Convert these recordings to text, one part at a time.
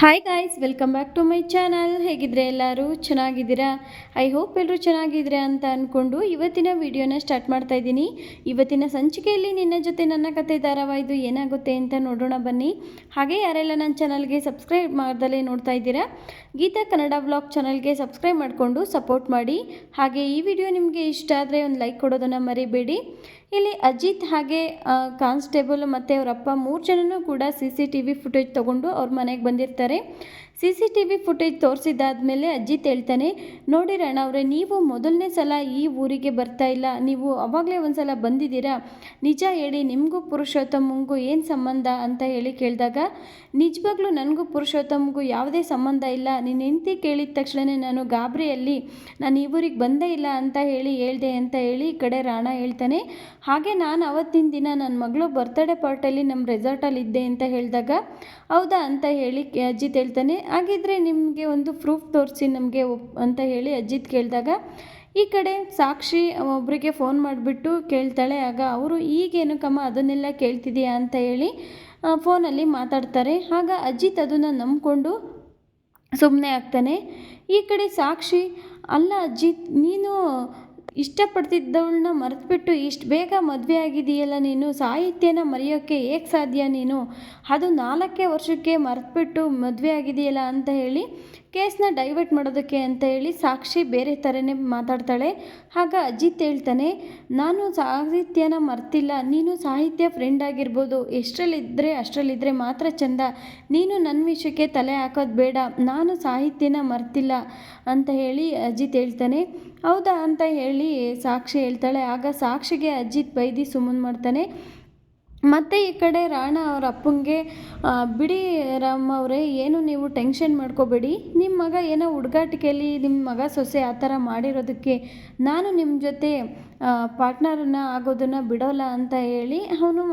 Hi guys welcome back to my channel ಹೇಗಿದ್ರೆ ಎಲ್ಲರೂ ಚೆನ್ನಾಗಿದ್ದೀರಾ? I hope ಎಲ್ಲರೂ ಚೆನ್ನಾಗಿದ್ದೀರಾ ಅಂತ ಅಂದ್ಕೊಂಡು ಇವತ್ತಿನ ವಿಡಿಯೋನ ಸ್ಟಾರ್ಟ್ ಮಾಡ್ತಾ ಇದ್ದೀನಿ. ಇವತ್ತಿನ ಸಂಚಿಕೆಯಲ್ಲಿ ನಿನ್ನ ಜೊತೆ ನನ್ನ ಕತೆ ಧಾರಾವಾಹಿದು ಏನಾಗುತ್ತೆ ಅಂತ ನೋಡೋಣ ಬನ್ನಿ. ಹಾಗೆ ಯಾರೆಲ್ಲ ನನ್ನ ಚಾನಲ್ಗೆ ಸಬ್ಸ್ಕ್ರೈಬ್ ಮಾಡ್ದಲೇ ನೋಡ್ತಾ ಇದ್ದೀರಾ, ಗೀತಾ ಕನ್ನಡ ಬ್ಲಾಗ್ ಚಾನಲ್ಗೆ ಸಬ್ಸ್ಕ್ರೈಬ್ ಮಾಡಿಕೊಂಡು ಸಪೋರ್ಟ್ ಮಾಡಿ. ಹಾಗೆ ಈ ವಿಡಿಯೋ ನಿಮಗೆ ಇಷ್ಟ ಆದರೆ ಒಂದು ಲೈಕ್ ಕೊಡೋದನ್ನು ಮರಿಬೇಡಿ. ಇಲ್ಲಿ ಅಜಿತ್ ಹಾಗೆ ಕಾನ್ಸ್ಟೇಬಲ್ ಮತ್ತು ಅವರಪ್ಪ ಮೂರು ಜನನೂ ಕೂಡ C C T V footage ತೊಗೊಂಡು ಅವ್ರ ಮನೆಗೆ ಬಂದಿರ್ತಾರೆ. C C T V footage ತೋರಿಸಿದಾದ್ಮೇಲೆ ಅಜ್ಜಿ ಹೇಳ್ತಾನೆ, ನೋಡಿ ರಣ ಅವರೇ, ನೀವು ಮೊದಲನೇ ಸಲ ಈ ಊರಿಗೆ ಬರ್ತಾ ಇಲ್ಲ. ನೀವು ಅವಾಗಲೇ ಒಂದು ಸಲ ಬಂದಿದ್ದೀರಾ? ನಿಜ ಹೇಳಿ, ನಿಮಗೂ ಪುರುಷೋತ್ತಮಗೂ ಏನು ಸಂಬಂಧ? ಅಂತ ಹೇಳಿ ಕೇಳಿದಾಗ, ನಿಜವಾಗ್ಲೂ ನನಗೂ ಪುರುಷೋತ್ತಮಗೂ ಯಾವುದೇ ಸಂಬಂಧ ಇಲ್ಲ. ನೀನು ಹೆಂಡತಿ ಕೇಳಿದ ತಕ್ಷಣವೇ ನಾನು ಗಾಬರಿಯಲ್ಲಿ, ನಾನು ಈ ಊರಿಗೆ ಬಂದೇ ಇಲ್ಲ ಅಂತ ಹೇಳಿ ಹೇಳಿದೆ ಅಂತ ಹೇಳಿ ಈ ಕಡೆ ರಾಣ ಹೇಳ್ತಾನೆ, ಹಾಗೆ ನಾನು ಅವತ್ತಿನ ದಿನ ನನ್ನ ಮಗಳು ಬರ್ತ್ಡೇ ಪಾರ್ಟಲ್ಲಿ ನಮ್ಮ ರೆಸಾರ್ಟಲ್ಲಿ ಇದ್ದೆ ಅಂತ ಹೇಳಿದಾಗ, ಹೌದಾ? ಅಂತ ಹೇಳಿ ಅಜ್ಜಿ ಹೇಳ್ತಾನೆ ಹಾಗಿದ್ರೆ ನಿಮಗೆ ಒಂದು ಪ್ರೂಫ್ ತೋರಿಸಿ ನಮಗೆ ಅಂತ ಹೇಳಿ ಅಜಿತ್ ಕೇಳಿದಾಗ, ಈ ಕಡೆ ಸಾಕ್ಷಿ ಒಬ್ಬರಿಗೆ ಫೋನ್ ಮಾಡಿಬಿಟ್ಟು ಕೇಳ್ತಾಳೆ, ಆಗ ಅವರು ಈಗೇನಕ್ಕಮ್ಮ ಅದನ್ನೆಲ್ಲ ಕೇಳ್ತಿದೆಯಾ ಅಂತ ಹೇಳಿ ಫೋನಲ್ಲಿ ಮಾತಾಡ್ತಾರೆ. ಆಗ ಅಜಿತ್ ಅದನ್ನು ನಂಬಿಕೊಂಡು ಸುಮ್ಮನೆ ಆಗ್ತಾನೆ. ಈ ಕಡೆ ಸಾಕ್ಷಿ, ಅಲ್ಲ ಅಜಿತ್, ನೀನು ಇಷ್ಟಪಡ್ತಿದ್ದವಳನ್ನ ಮರೆತುಬಿಟ್ಟು ಇಷ್ಟು ಬೇಗ ಮದುವೆ ಆಗಿದೆಯಲ್ಲ ನೀನು? ಸಾಹಿತ್ಯನ ಮರೆಯೋಕ್ಕೆ ಹೇಗೆ ಸಾಧ್ಯ ನೀನು? ಅದು ನಾಲ್ಕೇ ವರ್ಷಕ್ಕೆ ಮರೆತುಬಿಟ್ಟು ಮದುವೆ ಆಗಿದೆಯಲ್ಲ ಅಂತ ಹೇಳಿ ಕೇಸ್ನ ಡೈವರ್ಟ್ ಮಾಡೋದಕ್ಕೆ ಅಂತ ಹೇಳಿ ಸಾಕ್ಷಿ ಬೇರೆ ಥರನೇ ಮಾತಾಡ್ತಾಳೆ. ಆಗ ಅಜಿತ್ ಹೇಳ್ತಾನೆ, ನಾನು ಸಾಹಿತ್ಯನ ಮರ್ತಿಲ್ಲ, ನೀನು ಸಾಹಿತ್ಯ ಫ್ರೆಂಡ್ ಆಗಿರ್ಬೋದು. ಎಷ್ಟರಲ್ಲಿದ್ದರೆ ಅಷ್ಟರಲ್ಲಿದ್ದರೆ ಮಾತ್ರ ಚಂದ. ನೀನು ನನ್ನ ವಿಷಯಕ್ಕೆ ತಲೆ ಹಾಕೋದು ಬೇಡ, ನಾನು ಸಾಹಿತ್ಯನ ಮರ್ತಿಲ್ಲ ಅಂತ ಹೇಳಿ ಅಜಿತ್ ಹೇಳ್ತಾನೆ. ಹೌದಾ ಅಂತ ಹೇಳಿ ಸಾಕ್ಷಿ ಹೇಳ್ತಾಳೆ. ಆಗ ಸಾಕ್ಷಿಗೆ ಅಜಿತ್ ಬೈದಿ ಸುಮ್ಮನೆ ಮಾಡ್ತಾನೆ. ಮತ್ತು ಈ ಕಡೆ ರಾಣ ಅವ್ರ ಅಪ್ಪಂಗೆ ಬಿಡಿ ರಾಮ್ ಅವರೇ, ಏನು ನೀವು ಟೆನ್ಷನ್ ಮಾಡ್ಕೋಬೇಡಿ. ನಿಮ್ಮ ಮಗ ಏನೋ ಹುಡುಗಾಟಿಕೆಯಲ್ಲಿ ನಿಮ್ಮ ಮಗ ಸೊಸೆ ಆ ಥರ ಮಾಡಿರೋದಕ್ಕೆ ನಾನು ನಿಮ್ಮ ಜೊತೆ ಪಾರ್ಟ್ನರನ್ನ ಆಗೋದನ್ನು ಬಿಡೋಲ್ಲ ಅಂತ ಹೇಳಿ ಅವನು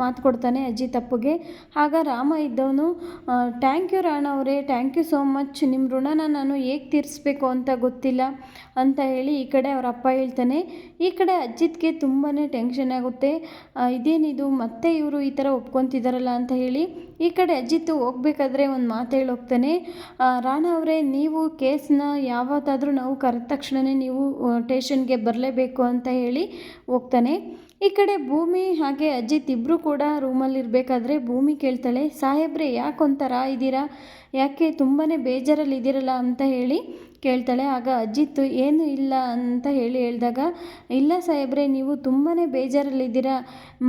ಮಾತು ಕೊಡ್ತಾನೆ ಅಜ್ಜಿ ತಪ್ಪುಗೆ. ಆಗ ರಾಮ ಇದ್ದವನು ಥ್ಯಾಂಕ್ ಯು ರಾಣ ಅವರೇ ಥ್ಯಾಂಕ್ ಯು ಸೋ ಮಚ್ ನಿಮ್ಮ ಋಣನ ನಾನು ಹೇಗೆ ತೀರಿಸ್ಬೇಕು ಅಂತ ಗೊತ್ತಿಲ್ಲ ಅಂತ ಹೇಳಿ ಈ ಕಡೆ ಅವರ ಅಪ್ಪ ಹೇಳ್ತಾನೆ. ಈ ಕಡೆ ಅಜ್ಜಿತ್ಗೆ ತುಂಬಾ ಟೆನ್ಷನ್ ಆಗುತ್ತೆ. ಇದೇನಿದು ಮತ್ತೆ ಇವರು ಈ ಥರ ಒಪ್ಕೊತಿದಾರಲ್ಲ ಅಂತ ಹೇಳಿ ಈ ಕಡೆ ಅಜಿತ್ ಹೋಗ್ಬೇಕಾದ್ರೆ ಒಂದು ಮಾತು ಹೇಳಿ ಹೋಗ್ತಾನೆ. ಆ, ರಾಣ ಅವರೇ ನೀವು ಕೇಸನ್ನ ಯಾವತ್ತಾದರೂ ನಾವು ಕರೆದ ತಕ್ಷಣವೇ ನೀವು ಟೇಷನ್ಗೆ ಬರಲೇಬೇಕು ಅಂತ ಹೇಳಿ ಹೋಗ್ತಾನೆ. ಈ ಕಡೆ ಭೂಮಿ ಹಾಗೆ ಅಜಿತ್ ಇಬ್ಬರು ಕೂಡ ರೂಮಲ್ಲಿ ಇರಬೇಕಾದ್ರೆ ಭೂಮಿ ಕೇಳ್ತಾಳೆ ಸಾಹೇಬ್ರೆ ಯಾಕೊಂಥರ ಇದ್ದೀರಾ ಯಾಕೆ ತುಂಬಾ ಬೇಜಾರಲ್ಲಿ ಇದ್ದೀರಲ್ಲ ಅಂತ ಹೇಳಿ ಕೇಳ್ತಾಳೆ, ಆಗ ಅಜ್ಜಿತ್ತು ಏನು ಇಲ್ಲ ಅಂತ ಹೇಳಿ ಹೇಳಿದಾಗ, ಇಲ್ಲ ಸಾಹೇಬ್ರೆ, ನೀವು ತುಂಬಾ ಬೇಜಾರಲ್ಲಿದ್ದೀರಾ.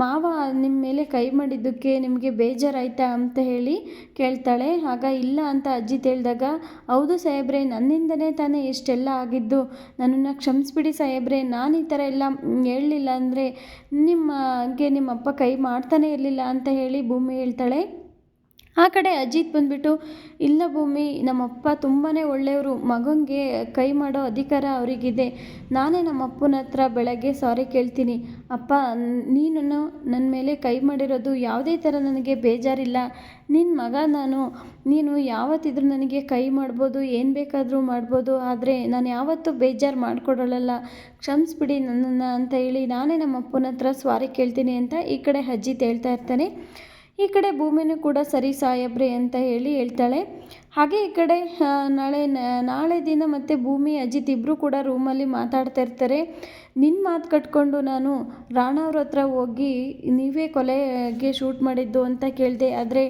ಮಾವ ನಿಮ್ಮ ಮೇಲೆ ಕೈ ಮಾಡಿದ್ದಕ್ಕೆ ನಿಮಗೆ ಬೇಜಾರಾಯ್ತಾ ಅಂತ ಹೇಳಿ ಕೇಳ್ತಾಳೆ. ಆಗ, ಇಲ್ಲ ಅಂತ ಅಜ್ಜಿ ಹೇಳಿದಾಗ, ಹೌದು ಸಾಹೇಬ್ರೆ, ನನ್ನಿಂದನೇ ತಾನೇ ಇಷ್ಟೆಲ್ಲ ಆಗಿದ್ದು. ನನ್ನನ್ನು ಕ್ಷಮಿಸ್ಬಿಡಿ ಸಾಹೇಬ್ರೆ, ನಾನು ಈ ಥರ ಎಲ್ಲ ಹೇಳಲಿಲ್ಲ ಅಂದರೆ ನಿಮ್ಮಗೆ ನಿಮ್ಮಪ್ಪ ಕೈ ಮಾಡ್ತಾನೆ ಇರಲಿಲ್ಲ ಅಂತ ಹೇಳಿ ಭೂಮಿ ಹೇಳ್ತಾಳೆ. ಆ ಕಡೆ ಅಜಿತ್ ಬಂದ್ಬಿಟ್ಟು, ಇಲ್ಲ ಭೂಮಿ, ನಮ್ಮಪ್ಪ ತುಂಬಾ ಒಳ್ಳೆಯವರು. ಮಗನಿಗೆ ಕೈ ಮಾಡೋ ಅಧಿಕಾರ ಅವರಿಗಿದೆ. ನಾನೇ ನಮ್ಮಪ್ಪನ ಹತ್ರ ಬೆಳಗ್ಗೆ ಸಾರಿ ಕೇಳ್ತೀನಿ. ಅಪ್ಪ ನೀನು ನನ್ನ ಮೇಲೆ ಕೈ ಮಾಡಿರೋದು ಯಾವುದೇ ಥರ ನನಗೆ ಬೇಜಾರಿಲ್ಲ. ನಿನ್ನ ಮಗ ನಾನು. ನೀನು ಯಾವತ್ತಿದ್ರೂ ನನಗೆ ಕೈ ಮಾಡ್ಬೋದು, ಏನು ಬೇಕಾದರೂ ಮಾಡ್ಬೋದು. ಆದರೆ ನಾನು ಯಾವತ್ತೂ ಬೇಜಾರು ಮಾಡಿಕೊಡೋಳಲ್ಲ. ಕ್ಷಮಿಸ್ಬಿಡಿ ನನ್ನನ್ನು ಅಂತ ಹೇಳಿ ನಾನೇ ನಮ್ಮಪ್ಪನ ಹತ್ರ ಸ್ವಾರಿ ಕೇಳ್ತೀನಿ ಅಂತ ಈ ಕಡೆ ಅಜಿತ್ ಹೇಳ್ತಾ ಇರ್ತಾನೆ. ಈ ಕಡೆ ಭೂಮಿನೂ ಕೂಡ ಸರಿ ಸಾಹೇಬ್ರೆ ಅಂತ ಹೇಳಿ ಹೇಳ್ತಾಳೆ. ಹಾಗೆ ಈ ಕಡೆ ನಾಳೆ ನಾಳೆ ದಿನ ಮತ್ತು ಭೂಮಿ ಅಜಿತ್ ಇಬ್ಬರು ಕೂಡ ರೂಮಲ್ಲಿ ಮಾತಾಡ್ತಾ ಇರ್ತಾರೆ. ನಿನ್ನ ಮಾತು ಕಟ್ಕೊಂಡು ನಾನು ರಾಣ ಅವ್ರ ಹತ್ರ ಹೋಗಿ ನೀವೇ ಕೊಲೆಗೆ ಶೂಟ್ ಮಾಡಿದ್ದು ಅಂತ ಕೇಳಿದೆ, ಆದರೆ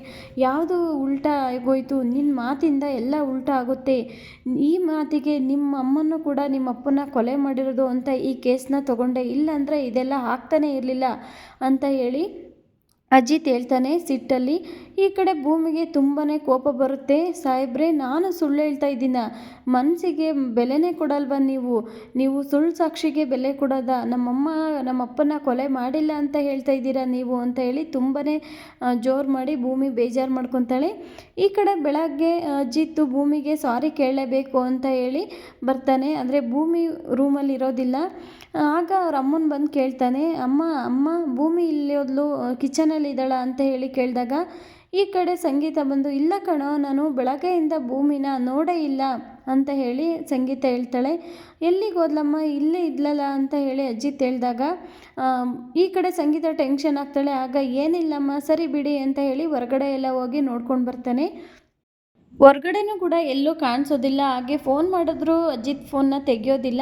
ಯಾವುದು ಉಲ್ಟಾ ಆಗೋಯ್ತು? ನಿನ್ನ ಮಾತಿಂದ ಎಲ್ಲ ಉಲ್ಟಾ ಆಗುತ್ತೆ. ಈ ಮಾತಿಗೆ ನಿಮ್ಮ ಅಮ್ಮನೂ ಕೂಡ ನಿಮ್ಮ ಅಪ್ಪನ ಕೊಲೆ ಮಾಡಿರೋದು ಅಂತ ಈ ಕೇಸನ್ನ ತೊಗೊಂಡೆ. ಇಲ್ಲಾಂದರೆ ಇದೆಲ್ಲ ಆಗ್ತಾನೇ ಇರಲಿಲ್ಲ ಅಂತ ಹೇಳಿ ಅಜಿತ್ ಹೇಳ್ತಾನೆ, ಸಿಟ್ಟಲ್ಲಿ, ಈ ಕಡೆ ಭೂಮಿಗೆ ತುಂಬಾ ಕೋಪ ಬರುತ್ತೆ. ಸಾಹೇಬ್ರೆ, ನಾನು ಸುಳ್ಳು ಹೇಳ್ತಾ ಇದ್ದೀನ? ಮನಸ್ಸಿಗೆ ಬೆಲೆನೇ ಕೊಡಲ್ವಾ ನೀವು? ನೀವು ಸುಳ್ಳು ಸಾಕ್ಷಿಗೆ ಬೆಲೆ ಕೊಡೋದ? ನಮ್ಮಮ್ಮ, ನಮ್ಮಪ್ಪನ ಕೊಲೆ ಮಾಡಿಲ್ಲ ಅಂತ ಹೇಳ್ತಾ ಇದ್ದೀರಾ ನೀವು? ಅಂತ ಹೇಳಿ ತುಂಬಾ ಜೋರು ಮಾಡಿ ಭೂಮಿ ಬೇಜಾರು ಮಾಡ್ಕೊತಾಳೆ. ಈ ಕಡೆ ಬೆಳಗ್ಗೆ ಅಜಿತ್ತು ಭೂಮಿಗೆ ಸಾರಿ ಕೇಳಲೇಬೇಕು ಅಂತ ಹೇಳಿ ಬರ್ತಾನೆ. ಅಂದರೆ ಭೂಮಿ ರೂಮಲ್ಲಿ ಇರೋದಿಲ್ಲ. ಆಗ ಅವ್ರ ಅಮ್ಮನ ಬಂದು ಕೇಳ್ತಾನೆ, ಅಮ್ಮ ಅಮ್ಮ, ಭೂಮಿ ಇಲ್ಲಿ ಹೋದ್ಲು ಕಿಚನಲ್ಲಿ ಇದ್ದಾಳ ಅಂತ ಹೇಳಿ ಕೇಳಿದಾಗ, ಈ ಕಡೆ ಸಂಗೀತ ಬಂದು, ಇಲ್ಲ ಕಣೋ, ನಾನು ಬೆಳಗ್ಗೆಯಿಂದ ಭೂಮಿನ ನೋಡೇ ಇಲ್ಲ ಅಂತ ಹೇಳಿ ಸಂಗೀತ ಹೇಳ್ತಾಳೆ. ಎಲ್ಲಿಗೆ ಹೋದ್ಲಮ್ಮ? ಇಲ್ಲೇ ಇದ್ಲಲ್ಲ ಅಂತ ಹೇಳಿ ಅಜ್ಜಿ ಹೇಳಿದಾಗ ಈ ಕಡೆ ಸಂಗೀತ ಟೆನ್ಷನ್ ಆಗ್ತಾಳೆ. ಆಗ, ಏನಿಲ್ಲಮ್ಮ, ಸರಿ ಬಿಡಿ ಅಂತ ಹೇಳಿ ಹೊರಗಡೆ ಎಲ್ಲ ಹೋಗಿ ನೋಡ್ಕೊಂಡು ಬರ್ತಾನೆ. ಹೊರ್ಗಡೆನೂ ಕೂಡ ಎಲ್ಲೂ ಕಾಣಿಸೋದಿಲ್ಲ. ಹಾಗೆ ಫೋನ್ ಮಾಡಿದ್ರು ಅಜಿತ್ ಫೋನ್ನ ತೆಗಿಯೋದಿಲ್ಲ.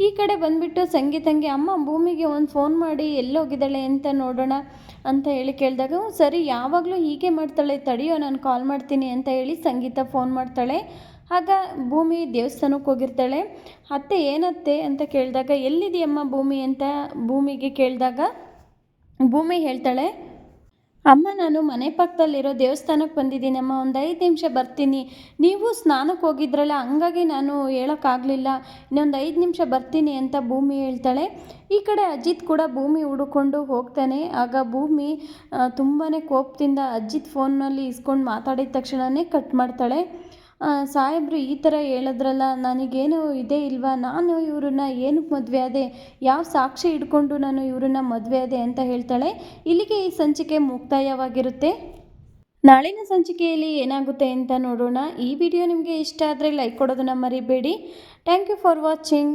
ಈ ಕಡೆ ಬಂದುಬಿಟ್ಟು ಸಂಗೀತಂಗೆ, ಅಮ್ಮ, ಭೂಮಿಗೆ ಒಂದು ಫೋನ್ ಮಾಡಿ, ಎಲ್ಲೋಗಿದ್ದಾಳೆ ಅಂತ ನೋಡೋಣ ಅಂತ ಹೇಳಿ ಕೇಳಿದಾಗ ಸರಿ, ಯಾವಾಗಲೂ ಹೀಗೆ ಮಾಡ್ತಾಳೆ, ತಡೆಯೋ, ನಾನು ಕಾಲ್ ಮಾಡ್ತೀನಿ ಅಂತ ಹೇಳಿ ಸಂಗೀತ ಫೋನ್ ಮಾಡ್ತಾಳೆ. ಆಗ ಭೂಮಿ ದೇವಸ್ಥಾನಕ್ಕೆ ಹೋಗಿರ್ತಾಳೆ. ಅತ್ತೆ, ಏನತ್ತೆ? ಅಂತ ಕೇಳಿದಾಗ, ಎಲ್ಲಿದೆಯಮ್ಮ ಭೂಮಿ? ಅಂತ ಭೂಮಿಗೆ ಕೇಳಿದಾಗ, ಭೂಮಿ ಹೇಳ್ತಾಳೆ ಅಮ್ಮ ನಾನು ಮನೆ ಪಕ್ಕದಲ್ಲಿರೋ ದೇವಸ್ಥಾನಕ್ಕೆ ಬಂದಿದ್ದೀನಮ್ಮ ಒಂದು ಐದು ನಿಮಿಷ ಬರ್ತೀನಿ. ನೀವು ಸ್ನಾನಕ್ಕೆ ಹೋಗಿದ್ರಲ್ಲ, ಹಂಗಾಗಿ ನಾನು ಹೇಳೋಕ್ಕಾಗಲಿಲ್ಲ. ಇನ್ನೊಂದು ಐದು ನಿಮಿಷ ಬರ್ತೀನಿ ಅಂತ ಭೂಮಿ ಹೇಳ್ತಾಳೆ. ಈ ಕಡೆ ಅಜಿತ್ ಕೂಡ ಭೂಮಿ ಹುಡುಕೊಂಡು ಹೋಗ್ತಾನೆ. ಆಗ ಭೂಮಿ ತುಂಬಾ ಕೋಪದಿಂದ ಅಜಿತ್ ಫೋನ್ನಲ್ಲಿ ಇಸ್ಕೊಂಡು ಮಾತಾಡಿದ ತಕ್ಷಣವೇ ಕಟ್ ಮಾಡ್ತಾಳೆ. ಸಾಹೇಬ್ರು ಈ ಥರ ಹೇಳದ್ರಲ್ಲ, ನನಗೇನು ಇದೇ ಇಲ್ವಾ? ನಾನು ಇವ್ರನ್ನ ಏನಕ್ಕೆ ಮದುವೆ ಆದೆ? ಯಾವ ಸಾಕ್ಷಿ ಇಟ್ಕೊಂಡು ನಾನು ಇವ್ರನ್ನ ಮದುವೆ ಆದೆ ಅಂತ ಹೇಳ್ತಾಳೆ. ಇಲ್ಲಿಗೆ ಈ ಸಂಚಿಕೆ ಮುಕ್ತಾಯವಾಗಿರುತ್ತೆ. ನಾಳಿನ ಸಂಚಿಕೆಯಲ್ಲಿ ಏನಾಗುತ್ತೆ ಅಂತ ನೋಡೋಣ. ಈ ವಿಡಿಯೋ ನಿಮಗೆ ಇಷ್ಟ ಆದರೆ ಲೈಕ್ ಕೊಡೋದನ್ನು ಮರಿಬೇಡಿ. Thank you for watching